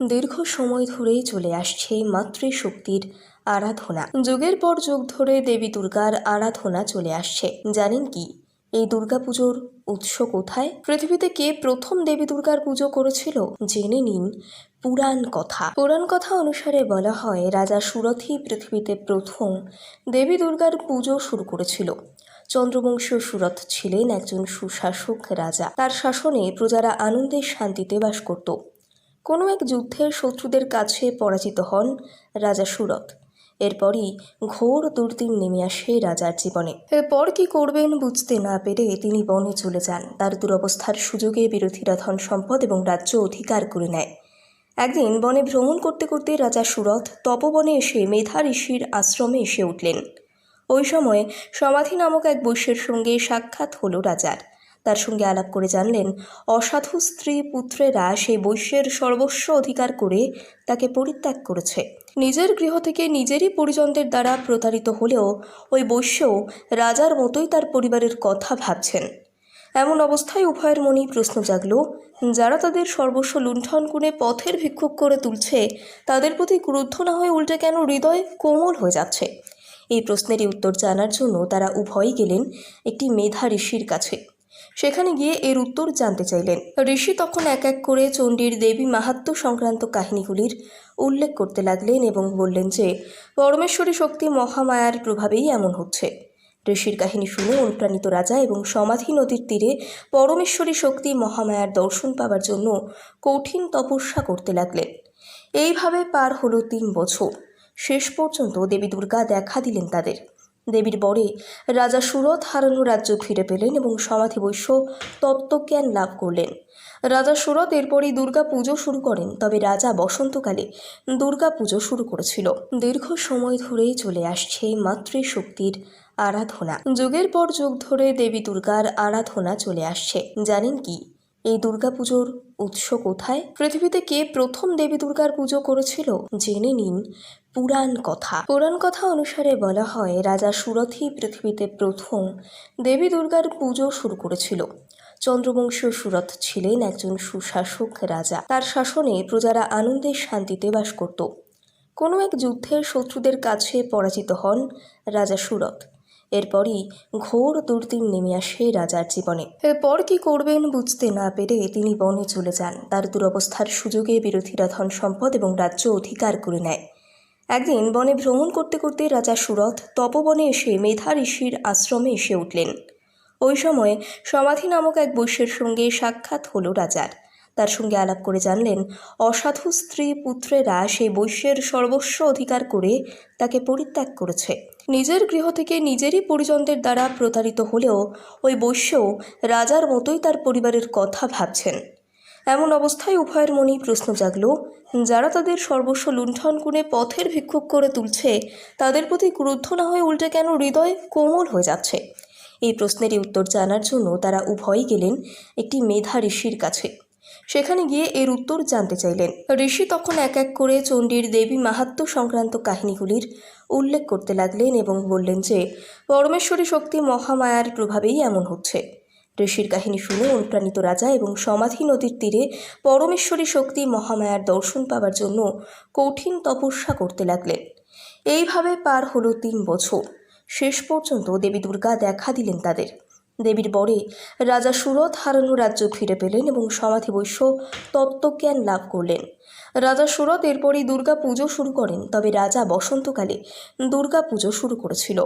দীর্ঘ সময় ধরেই চলে আসছে মাতৃশক্তির আরাধনা। যুগের পর যুগ ধরে দেবী দুর্গার আরাধনা চলে আসছে। জানেন কি? এই দুর্গাপুজোর উৎস কোথায়? পৃথিবীতে কে প্রথম দেবী দুর্গার পুজো করেছিল? জেনে নিন পুরাণ কথা। পুরাণ কথা অনুসারে বলা হয়, রাজা সুরথই পৃথিবীতে প্রথম দেবী দুর্গার পুজো শুরু করেছিল। চন্দ্রবংশীয় সুরথ ছিলেন একজন সুশাসক রাজা। তার শাসনে প্রজারা আনন্দের শান্তিতে বাস করত। কোনো এক যুদ্ধে শত্রুদের কাছে পরাজিত হন রাজা সুরত এরপরই ঘোর দুর্দিন নেমে আসে রাজার জীবনে। এরপর কি করবেন বুঝতে না পেরে তিনি বনে চলে যান। তার দুরবস্থার সুযোগে বিরোধীরা ধন সম্পদ এবং রাজ্য অধিকার করে নেয়। একদিন বনে ভ্রমণ করতে করতে রাজা সুরথ তপবনে এসে মেধা ঋষির আশ্রমে এসে উঠলেন। ওই সময় সমাধি নামক এক বৈশ্যের সঙ্গে সাক্ষাৎ হলো রাজার। তার সঙ্গে আলাপ করে জানলেন, অসাধু স্ত্রী পুত্রেরা সেই বৈশ্যের সর্বস্ব অধিকার করে তাকে পরিত্যাগ করেছে। নিজের গৃহ থেকে নিজেরই পরিজনদের দ্বারা প্রতারিত হলেও ওই বৈশ্যও রাজার মতোই তার পরিবারের কথা ভাবছেন। এমন অবস্থায় উভয়ের মনেই প্রশ্ন জাগল, যারা তাদের সর্বস্ব লুণ্ঠন করে পথের ভিক্ষুক করে তুলছে, তাদের প্রতি ক্রুদ্ধ না হয়ে উল্টে কেন হৃদয় কোমল হয়ে যাচ্ছে? এই প্রশ্নেরই উত্তর জানার জন্য তারা উভয়ই গেলেন একটি মেধা ঋষির কাছে। সেখানে গিয়ে এর উত্তর জানতে চাইলেন। ঋষি তখন এক এক করে চণ্ডীর দেবী মাহাত্ম সংক্রান্ত কাহিনীগুলির উল্লেখ করতে লাগলেন এবং বললেন যে, পরমেশ্বরী শক্তি মহামায়ার প্রভাবেই এমন হচ্ছে। ঋষির কাহিনী শুনে অনুপ্রাণিত রাজা এবং সমাধি নদীর তীরে পরমেশ্বরী শক্তি মহামায়ার দর্শন পাওয়ার জন্য কঠিন তপস্যা করতে লাগলেন। এইভাবে পার হলো তিন বছর। শেষ পর্যন্ত দেবী দুর্গা দেখা দিলেন তাদের। দেবীর বরে। রাজা সুরত হারানো রাজ্য ফিরে পেলেন এবং সমাধি বৈশ্য তত্ত্বজ্ঞান লাভ করলেন। রাজা সুরত এরপরই দুর্গা পুজো শুরু করেন, তবে রাজা বসন্তকালে দুর্গা পুজো শুরু করেছিল। দীর্ঘ সময় ধরেই চলে আসছে মাতৃশক্তির আরাধনা। যুগের পর যুগ ধরে দেবী দুর্গার আরাধনা চলে আসছে। জানেন কি, এই দুর্গাপুজোর উৎস কোথায়? পৃথিবীতে কে প্রথম দেবী দুর্গার পুজো করেছিল? জেনে নিন পুরাণ কথা। পুরাণ কথা অনুসারে বলা হয়, রাজা সুরথই পৃথিবীতে প্রথম দেবী দুর্গার পুজো শুরু করেছিল। চন্দ্রবংশীয় সুরথ ছিলেন একজন সুশাসক রাজা। তার শাসনে প্রজারা আনন্দের শান্তিতে বাস করত। কোনো এক যুদ্ধে শত্রুদের কাছে পরাজিত হন রাজা সুরথ। এরপরই ঘোর দুর্দিন নেমে আসে রাজার জীবনে। এরপর কি করবেন বুঝতে না পেরে তিনি বনে চলে যান। তার দুরবস্থার সুযোগে বিরোধীরা ধন সম্পদ এবং রাজ্য অধিকার করে নেয়। একদিন বনে ভ্রমণ করতে করতে রাজা সুরথ তপবনে এসে মেধা ঋষির আশ্রমে এসে উঠলেন। ওই সময় সমাধি নামক এক বৈশ্যের সঙ্গে সাক্ষাৎ হলো রাজার। তার সঙ্গে আলাপ করে জানলেন, অসাধু স্ত্রী পুত্রেরা সেই বৈশ্যের সর্বস্ব অধিকার করে তাকে পরিত্যাগ করেছে। নিজের গৃহ থেকে নিজেরই পরিজনদের দ্বারা প্রতারিত হলেও ওই বৈশ্যও রাজার মতোই তার পরিবারের কথা ভাবছেন। এমন অবস্থায় উভয়ের মনেই প্রশ্ন জাগল। যারা তাদের সর্বস্ব লুণ্ঠন করে পথের ভিক্ষুক করে তুলছে, তাদের প্রতি ক্রুদ্ধ না হয়ে উল্টে কেন হৃদয় কোমল হয়ে যাচ্ছে? এই প্রশ্নেরই উত্তর জানার জন্য তারা উভয়ই গেলেন একটি মেধা ঋষির কাছে। সেখানে গিয়ে এর উত্তর জানতে চাইলেন। ঋষি তখন এক এক করে চণ্ডীর দেবী মাহাত্ম সংক্রান্ত কাহিনীগুলির উল্লেখ করতে লাগলেন এবং বললেন যে, পরমেশ্বরী শক্তি মহামায়ার প্রভাবেই এমন হচ্ছে। ঋষির কাহিনী শুনে অনুপ্রাণিত রাজা এবং সমাধি নদীর তীরে পরমেশ্বরী শক্তি মহামায়ার দর্শন পাওয়ার জন্য কঠিন তপস্যা করতে লাগলেন। এইভাবে পার হলো তিন বছর। শেষ পর্যন্ত দেবী দুর্গা দেখা দিলেন তাদের। দেবীর বরে রাজা সুরত হারানো রাজ্য ফিরে পেলেন এবং সমাধি বৈশ্য তত্ত্বজ্ঞান লাভ করলেন। রাজা সুরত এরপরই দুর্গা পুজো শুরু করেন, তবে রাজা বসন্তকালে দুর্গা পুজো শুরু করেছিল।